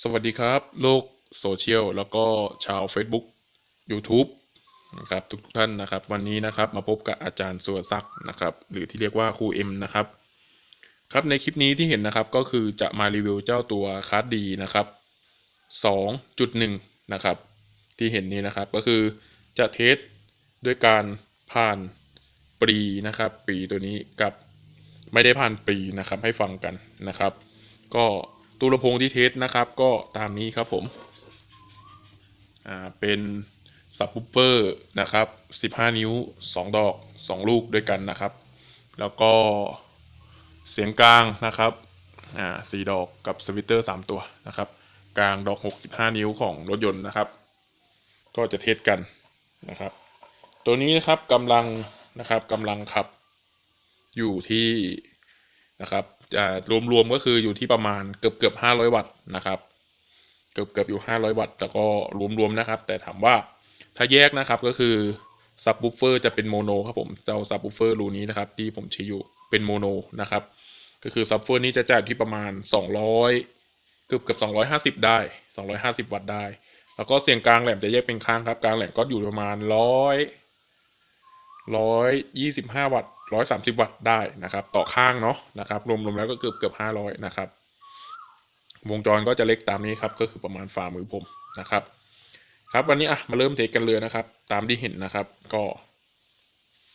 สวัสดีครับ โลกโซเชียลแล้วก็ชาว Facebook YouTube นะครับทุกท่านนะครับ วันนี้นะครับมาพบกับอาจารย์สุรศักดิ์นะครับ หรือที่เรียกว่าครูเอ็มนะครับ ครับในคลิปนี้ที่เห็นนะครับก็คือจะมารีวิวเจ้าตัวคาร์ดดีนะครับ 2.1 นะครับ ที่เห็นนี้นะครับก็คือจะเทสด้วยการผ่านปรีนะครับ ปีตัวนี้กับไม่ได้ผ่านปรีนะครับให้ฟังกันนะครับ ก็ ตู้ลำโพงที่เทสนะครับ ก็ตามนี้ครับผมอ่าเป็นซับ w ูเปอร์นะครับ 15 นิ้ว 2 ดอก 2 ลูกด้วยกันนะครับ แล้วก็เสียงกลางนะครับอ่า4ดอกกับสวิตเตอร์ 3 ตัวนะครับ กลางดอก 65 นิ้วของรถยนต์นะครับ ก็จะเทสกันนะครับ ตัวนี้นะครับกำลังนะครับกำลังขับอยู่ที่นะครับ รวมๆก็คืออยู่ที่ประมาณเกือบเกือบ500วัตต์นะครับ เกือบเกือบอยู่500วัตต์แต่ก็รวมๆนะครับ แต่ถามว่าถ้าแยกนะครับก็คือซับ w ูเฟอร์จะเป็นโมโนครับผมเจ้าซับ w ูเฟอร์รูนี้นะครับ ที่ผมใช้อยู่เป็นโมโนนะครับ ก็คือซับ w ูเฟอร์นี้จะจ่ายที่ประมาณ 200 เกือบเกือบ 250 ได้ 250 วัตต์ได้ แล้วก็เสียงกลางแหลมจะแยกเป็นข้างครับ กลางแหลมก็อยู่ประมาณร้อยร้อยยี่สิบห้าวัตต์ ร้อยสามสิบวัตต์ได้นะครับ ต่อข้างเนาะนะครับ รวมๆแล้วก็เกือบเกือบห้าร้อยนะครับ วงจรก็จะเล็กตามนี้ครับ ก็คือประมาณฝ่ามือผมนะครับ ครับวันนี้อะมาเริ่มเทสกันเลยนะครับ ตามที่เห็นนะครับ ก็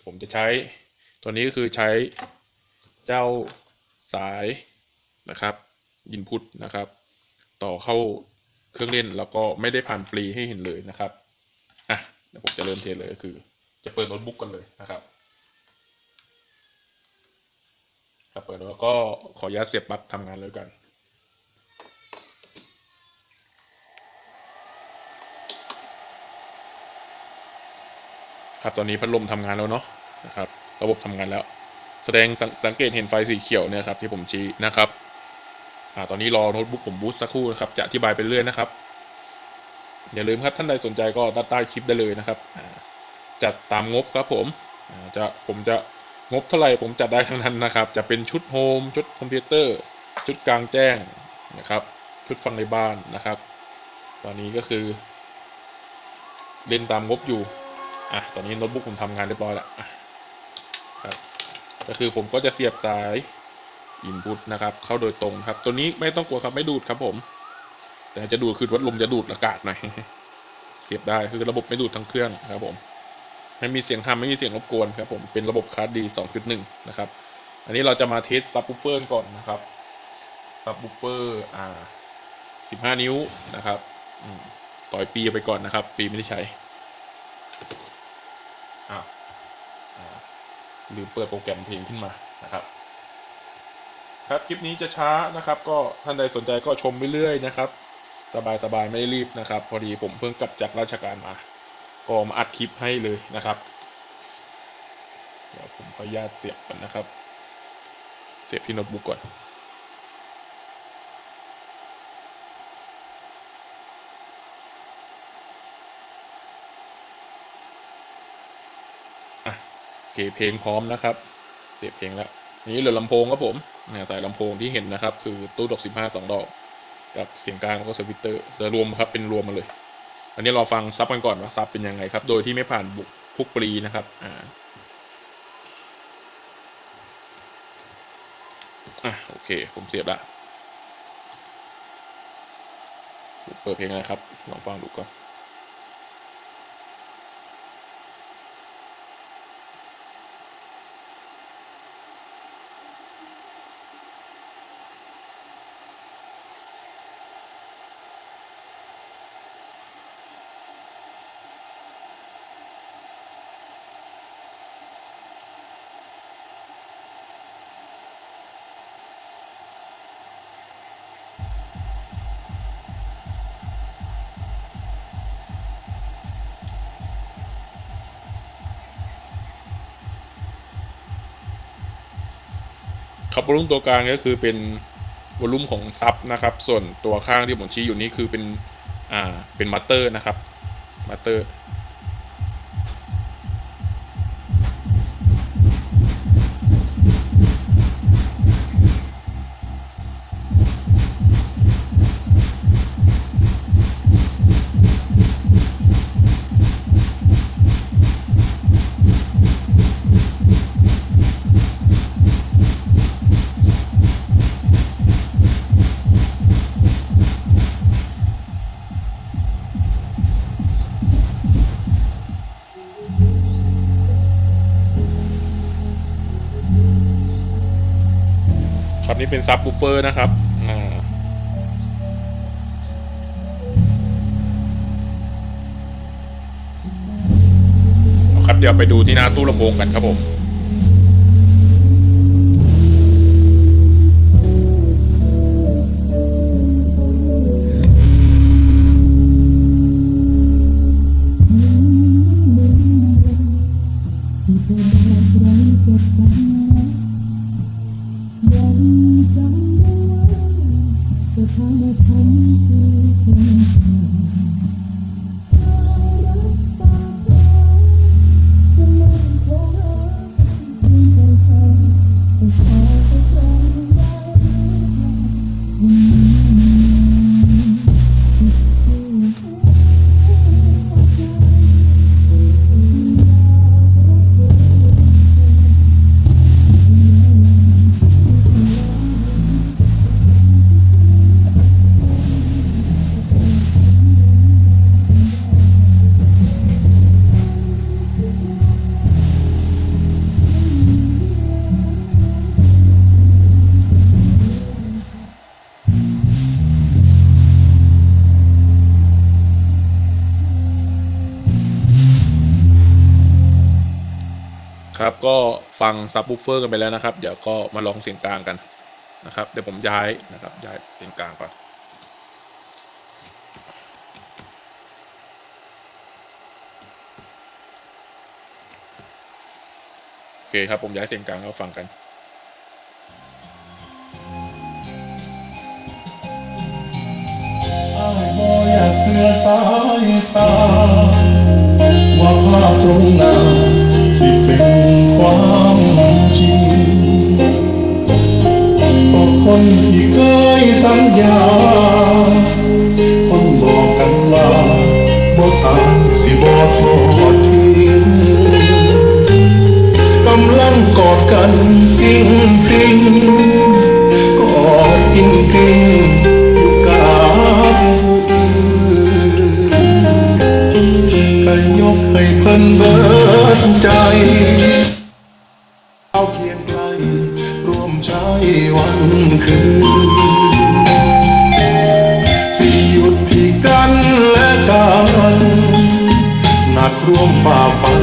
ผมจะใช้ตัวนี้ก็คือใช้เจ้าสายนะครับอินพุตนะครับ ต่อเข้าเครื่องเล่นแล้วก็ไม่ได้ผ่านปรีให้เห็นเลยนะครับอะเดี๋ยวผมจะเริ่มเทสเลยก็คือ จะเปิดโน้ตบุ๊กกันเลยนะครับ ครับเปิดแล้วก็ขออนุญาตเสียบปลั๊กทำงานเลยกันครับตอนนี้พัดลมทำงานแล้วเนาะนะครับ ระบบทำงานแล้ว แสดงสสังเกตเห็นไฟสีเขียวเนี่ยครับที่ผมชี้นะครับอ่าตอนนี้รอโน้ตบุ๊กผมบูตสักครู่นะครับจะอธิบายไปเรื่อยนะครับ อย่าลืมครับท่านใดสนใจก็ตัดใต้คลิปได้เลยนะครับอ่าจัดตามงบครับผมอ่าจะผมจะ งบเท่าไหร่ผมจัดได้ทั้งนั้นนะครับ จะเป็นชุดโฮมชุดคอมพิวเตอร์ ชุดกลางแจ้งนะครับ ชุดฟังในบ้านนะครับ ตอนนี้ก็คือ เล่นตามงบอยู่อะตอนนี้โน้ตบุ๊กผมทำงานเรียบร้อยแล้วอะครับก็คือผมก็จะเสียบสายอินพุตนะครับ เข้าโดยตรงครับ ตัวนี้ไม่ต้องกลัวครับไม่ดูดครับผม แต่จะดูดคือวัดลมจะดูดอากาศหน่อยเสียบได้คือระบบไม่ดูดทั้งเครื่องครับผม ไม่มีเสียงทำไม่มีเสียงรบกวนครับผมเป็นระบบคาร์ดดี 2.1 นะครับ อันนี้เราจะมาเทสซับ w ูเฟอร์ก่อนนะครับซับ w ูเฟอร์อ่า15 นิ้วนะครับต่อยปีไปก่อนนะครับ ปีไม่ได้ใช้อ้าวอ่าลืมเปิดโปรแกรมเพลงขึ้นมานะครับ ครับคลิปนี้จะช้านะครับ ก็ท่านใดสนใจก็ชมไปเรื่อยนะครับ สบายๆไม่ได้รีบนะครับ พอดีผมเพิ่งกลับจากราชการมา ก็มาอัดคลิปให้เลยนะครับเดี๋ยวผมขออนุญาตเสียบก่อนนะครับ เสียบที่โน้ตบุ๊กก่อนอะโอเคเพลงพร้อมนะครับ เสียบเพลงแล้วนี้เหลือลำโพงครับผมเนี่ยสายลำโพงที่เห็นนะครับ คือตู้ดอกสิบห้าสองดอก กับเสียงกลางแล้วก็สวิตเตอร์จะรวมครับเป็นรวมมาเลย อันนี้เราฟังซับกันก่อนว่าซับเป็นยังไงครับ โดยที่ไม่ผ่านบุกพุกปรีนะครับ อ่าอะโอเค ผมเสียบละ เปิดเพลงนะครับ ลองฟังดูก่อน ครับวอลุ่มตัวกลางก็คือเป็นวอลุ่มของซับนะครับ ส่วนตัวข้างที่ผมชี้อยู่นี้คือเป็นอ่าเป็นมัตเตอร์นะครับมัตเตอร์ ซับบูเฟอร์นะครับครับเดี๋ยวไปดูที่หน้าตู้ลำโพงกันครับผม ก็ฟังซับ w ูเฟอร์กันไปแล้วนะครับ เดี๋ยวก็มาลองเสียงกลางกันนะครับ เดี๋ยวผมย้ายนะครับ ย้ายเสียงกลางก่อนโอเคครับ ผมย้ายเสียงกลางแล้วฟังกันอยากเสือสายตาว่าภาพตรงหน สัญญาคนบอกกันว่าบ่ตายสิบ่ทอดทิ้งกำลังกอดกันติ้งติ้งกอดติ้งติ้งอยู่กับผู้อื่นก็ยกให้เพิ่นเบิดใจเอาเทียนไกลร่วมใช้วันคืน ฝ่าฟัน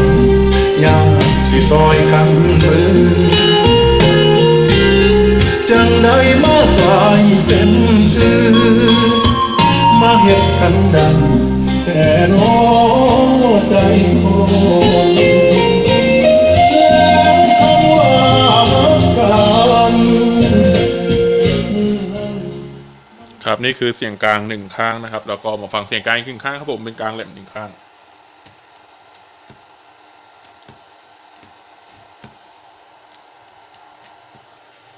ยากสิซอยกันเมือจังได้มากลายเป็นอื่นมาเห็ดกันดังแต่น้อใจคนแล้วคำว่ารักกันมือนั้นครับนี่คือเสียงกลางหนึ่งข้างนะครับ แล้วก็มาฟังเสียงกลางอีกหนึ่งข้างครับผมเป็นกลางแหลมหนึ่งข้าง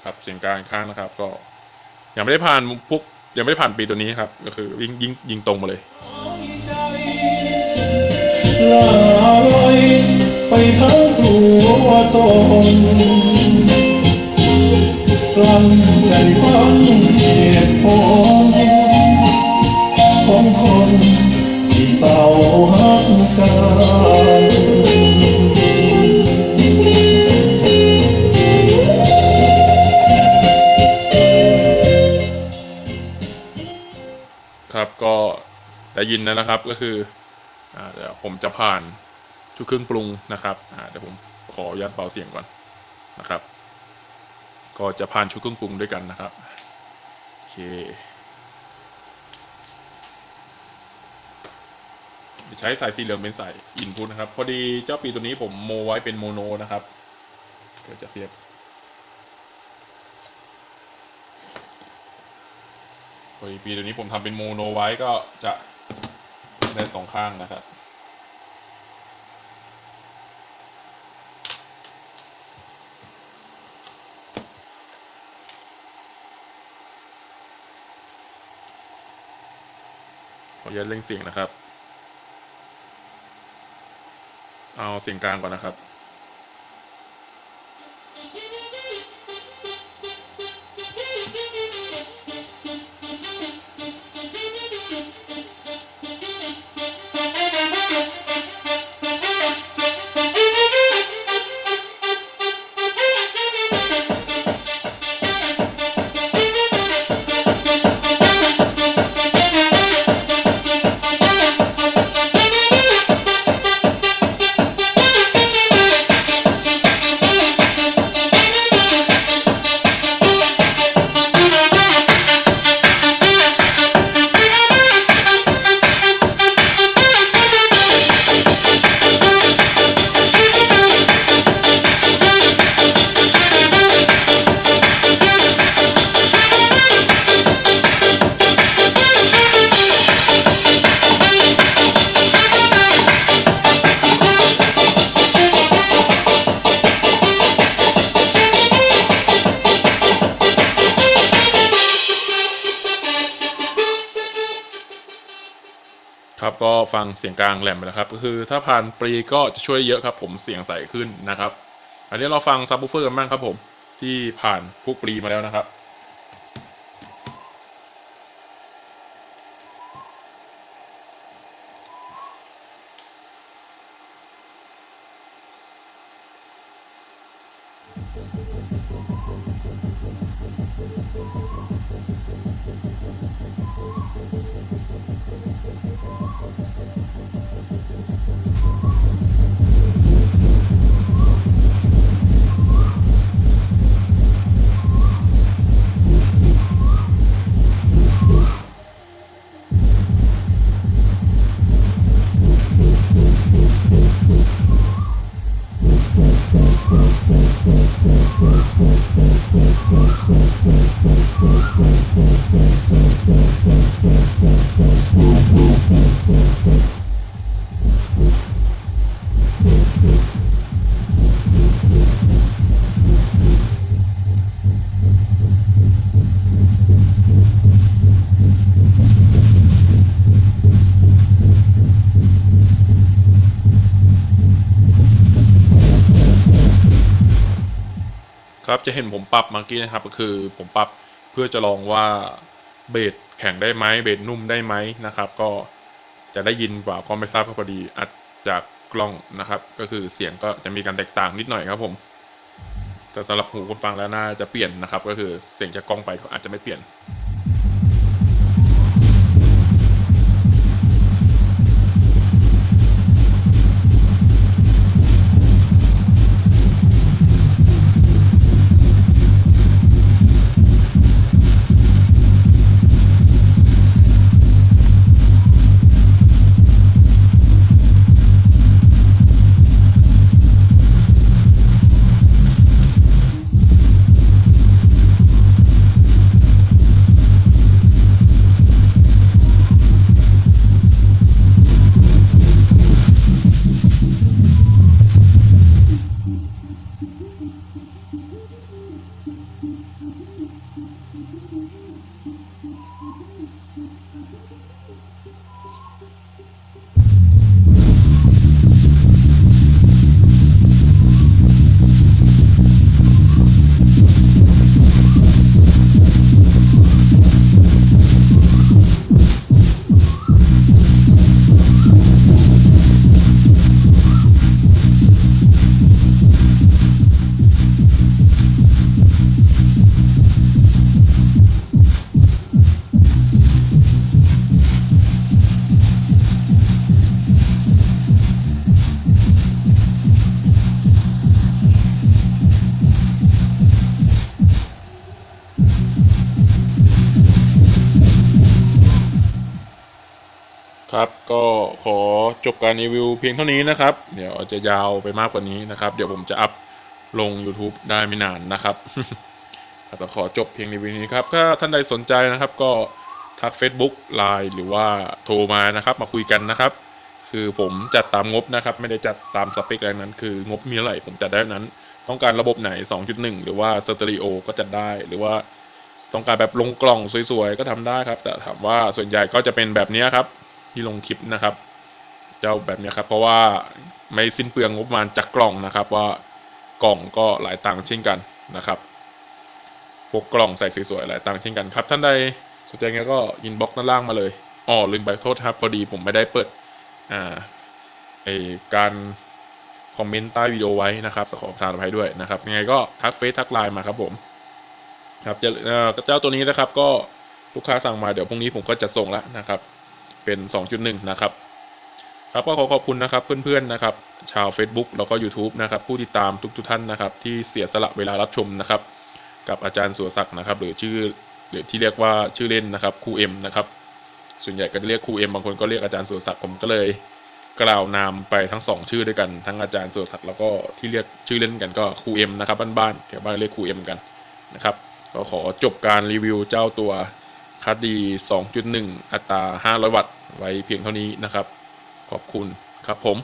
ครับเสียงกลางข้างนะครับ ก็ยังไม่ได้ผ่านพวกยังไม่ได้ผ่านปีตัวนี้ครับ ก็คือยิงยิงยิงตรงมาเลยใจลอยไปทั้งตัวตนกลั้นใจฟังเหตุผลของคนที่เศร้าหักกัน ได้ยินแล้วนะครับก็คืออเดี๋ยวผมจะผ่านชุดเครื่องปรุงนะครับเดี๋ยวผมขออนุญาตเบาเสียงก่อนนะครับ ก็จะผ่านชุดเครื่องปรุงด้วยกันนะครับโอเคใช้สายสีเหลืองเป็นสายอินพุตนะครับ พอดีเจ้าปีตัวนี้ผมโมไว้เป็นโมโนนะครับเดี๋ยวจะเสียบพอดีปีตัวนี้ผมทำเป็นโมโนไว้ก็จะ ได้สองข้างนะครับขออนุญาตเล่งเสียงนะครับ เอาเสียงกลางก่อนนะครับ งเสียงกลางแหลมไปแล้วครับก็คือถ้าผ่านปรีก็จะช่วยเยอะครับผมเสียงใสขึ้นนะครับ อันนี้เราฟังซับ w ูเฟอร์กันบ้างครับผมที่ผ่านพวกปรีมาแล้วนะครับ ครับจะเห็นผมปรับเมื่อกี้นะครับ ก็คือผมปรับเพื่อจะลองว่าเบสแข็งได้ไหมเบสนุ่มได้ไหมนะครับ ก็จะได้ยินกว่าก็ไม่ทราบพอดีอัดจากกล้องนะครับ ก็คือเสียงก็จะมีการแตกต่างนิดหน่อยครับผมแต่สำหรับหูคนฟังแล้วน่าจะเปลี่ยนนะครับ ก็คือเสียงจากกล้องไปก็อาจจะไม่เปลี่ยน จบการรีวิวเพียงเท่านี้นะครับ เดี๋ยวจะยาวไปมากกว่านี้นะครับ เดี๋ยวผมจะอัพลง YouTube ได้ไม่นานนะครับก็ขอจบเพียงรีวิวนี้ครับ ถ้าท่านใดสนใจนะครับ ก็ทัก Facebook Line หรือว่าโทรมานะครับ มาคุยกันนะครับ คือผมจัดตามงบนะครับ ไม่ได้จัดตามสเปคอะไรนั้น คืองบมีอะไรผมจัดได้นั้น ต้องการระบบไหน 2.1 หรือว่าสเตอริโอก็จัดได้ หรือว่าต้องการแบบลงกล่องสวยๆ ก็ทำได้ครับ แต่ถามว่าส่วนใหญ่ก็จะเป็นแบบนี้ครับ ที่ลงคลิปนะครับ เจ้าแบบนี้ครับ เพราะว่าไม่สิ้นเปลืองงบประมาณจากกล่องนะครับ ว่ากล่องก็หลายตังค์เช่นกันนะครับพวกกล่องใส่สวยๆหลายตังค์เช่นกันครับ ท่านใดสนใจงั้นก็อินบ็อกซ์ด้านล่างมาเลยอ๋อลืมไปโทษครับพอดีผมไม่ได้เปิดอ่าไอการคอมเมนต์ใต้วิดีโอไว้นะครับขอประทานอภัยด้วยนะครับยังไงก็ทักเฟซทักไลน์มาครับผมครับจ้าเอ่อเจ้าตัวนี้นะครับก็ลูกค้าสั่งมาเดี๋ยวพรุ่งนี้ผมก็จะส่งแล้วนะครับ เป็น 2.1 นะครับ ครับก็ขอขอบคุณนะครับเพื่อนๆนะครับ ชาว Facebook แล้วก็ YouTube นะครับ ผู้ติดตามทุกๆท่านนะครับ ที่เสียสละเวลารับชมนะครับ กับอาจารย์สุรศักดิ์นะครับ หรือชื่อหรือที่เรียกว่าชื่อเล่นนะครับครูเอ็มนะครับ ส่วนใหญ่ก็จะเรียกครูเอ็มบางคนก็เรียกอาจารย์สุรศักดิ์ผมก็เลย กล่าวนามไปทั้งสองชื่อด้วยกันทั้งอาจารย์สุรศักดิ์แล้วก็ที่เรียกชื่อเล่นกันก็ครูเอ็มนะครับบ้านๆแถวบ้านเรียกครูเอ็มกันนะครับก็ขอจบการรีวิวเจ้าตัวคัดดี 2.1 อัตรา 500 วัตต์ไว้เพียงเท่านี้นะครับ ขอบคุณครับผม